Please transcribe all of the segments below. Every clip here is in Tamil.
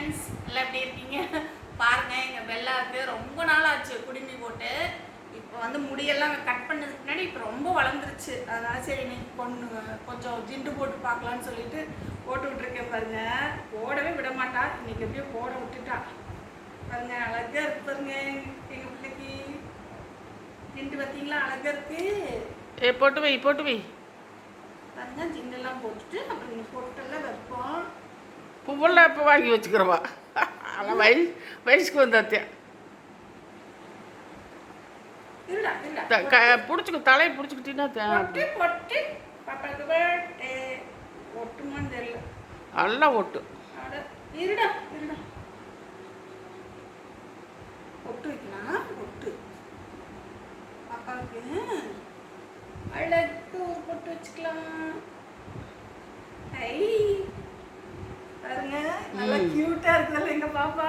ஃப்ரெண்ட்ஸ் எல்லாம் எப்படி இருக்கீங்க? பாருங்க எங்க பெல்லாவுக்கு ரொம்ப நாள் ஆச்சு குடிமி போட்டு. இப்போ வந்து முடியெல்லாம் கட் பண்ணதுக்கு முன்னாடி இப்போ ரொம்ப வளர்ந்துருச்சு. அதனால சரி நீ பொண்ணு கொஞ்சம் ஜிண்டு போட்டு பார்க்கலான்னு சொல்லிட்டு போட்டு விட்டுருக்கேன் பாருங்க. போடவே விட மாட்டா. இன்னைக்கு எப்படியோ போட விட்டுட்டா. பாருங்க அழகா இருக்கு பாருங்க எங்க பிள்ளைக்கு. ஜிண்டு பார்த்தீங்களா அழகா இருக்கு. ஏ போட்டு வை போட்டு வை. பாருங்க ஜிண்டெல்லாம் போட்டுட்டு அப்புறம் வைப்போம் பூவெல்லாம் இப்போ வாங்கி வச்சுக்கிறவா? ஆனால் வயசு வயசுக்கு வந்தாத்தியா பிடிச்சிக்கோ தலையை பிடிச்சிக்கிட்டீங்கன்னா நல்லா ஒட்டு. அட இருடா இருடா. பொட்டு வைக்கலாம் பொட்டு பாப்பாவுக்கு அழகு பொட்டு வச்சுக்கலாம். ஐ. பாப்பா.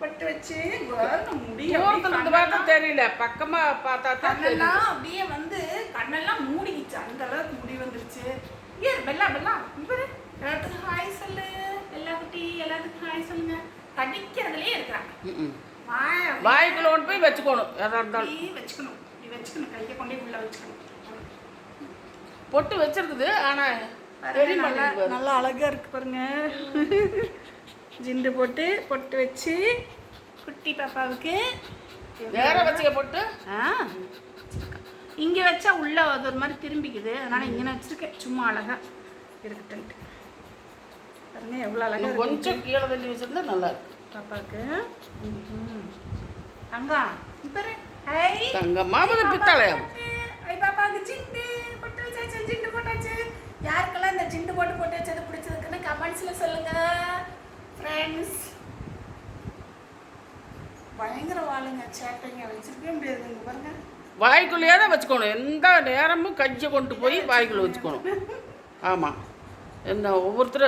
பொட்டு வச்சு குரல் முடி தூரத்துல இருந்து பார்த்தா தெரியல. பக்கமா பார்த்தா தான் தெரியும் கண்ணெல்லாம் அப்படியே வந்து கண்ணெல்லாம் மூடிக்கிச்சு. அந்த அளவுக்கு முடி வந்துருச்சு. ஏ பெல்லா பெல்லா இவரு எல்லாத்துக்கும் ஹாய் சொல்லு. எல்லா குட்டி. எல்லாத்துக்கும் ஹாய் சொல்லுங்க. கடிக்கிறதுலயே இருக்கிறாங்க. வாய்க்குள்ள கொண்டு போய் வச்சுக்கணும். வச்சுக்கணும். இப்படி வச்சுக்கணும். கையை கொண்டே உள்ள வச்சுக்கணும். பொட்டு வச்சிருக்குது பண்ணி நல்லா அழகா இருக்கு பாருங்க. ஜிண்டு போட்டு பொட்டு வச்சு குட்டி பாப்பாவுக்கு. வேற வச்சுக்க பொட்டு? ஆ. இங்கே வச்சா உள்ள அது ஒரு மாதிரி திரும்பிக்குது. அதனால இங்கே வச்சிருக்கேன். சும்மா அழகா இருக்கட்டும்ட்டு பாருங்க எவ்வளோ அழகா கொஞ்சம் கீழே தள்ளி வச்சிருந்தா நல்லா இருக்கு. பாப்பாவுக்கு. ம்ஹும். தங்கா பாரு. ஹை தங்கம்மா பித்தாளையம். பாப்பாவுக்கு ஜிண்டு போட்டு வச்சாச்சு ஜிண்டு போட்டாச்சு. யாருக்கெல்லாம் இந்த ஜிண்டு போட்டு போட்டு வச்சது பிடிச்சதுக்குன்னு கமெண்ட்ஸில் சொல்லுங்க. ஃப்ரெண்ட்ஸ் பயங்கர வாளுங்க சேட்டைங்க. வச்சிருக்கவே முடியாது இங்க பாருங்க. வாய்க்குள்ளேயே தான் வச்சுக்கணும். எந்த நேரமும் கையை கொண்டு போய் வாய்க்குள்ள வச்சுக்கணும். ஆமாம் என்ன ஒவ்வொருத்தர்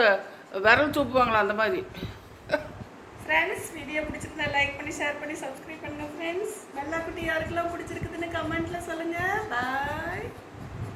விரல் சூப்புவாங்களா அந்த மாதிரி. ஃப்ரெண்ட்ஸ் வீடியோ பிடிச்சிருந்தா லைக் பண்ணி ஷேர் பண்ணி சப்ஸ்கிரைப் பண்ணுங்க ஃப்ரெண்ட்ஸ் நல்லா குட்டி யாருக்கெல்லாம் பிடிச்சிருக்குதுன்னு கமெண்ட்ல சொல்லுங்க. பாய்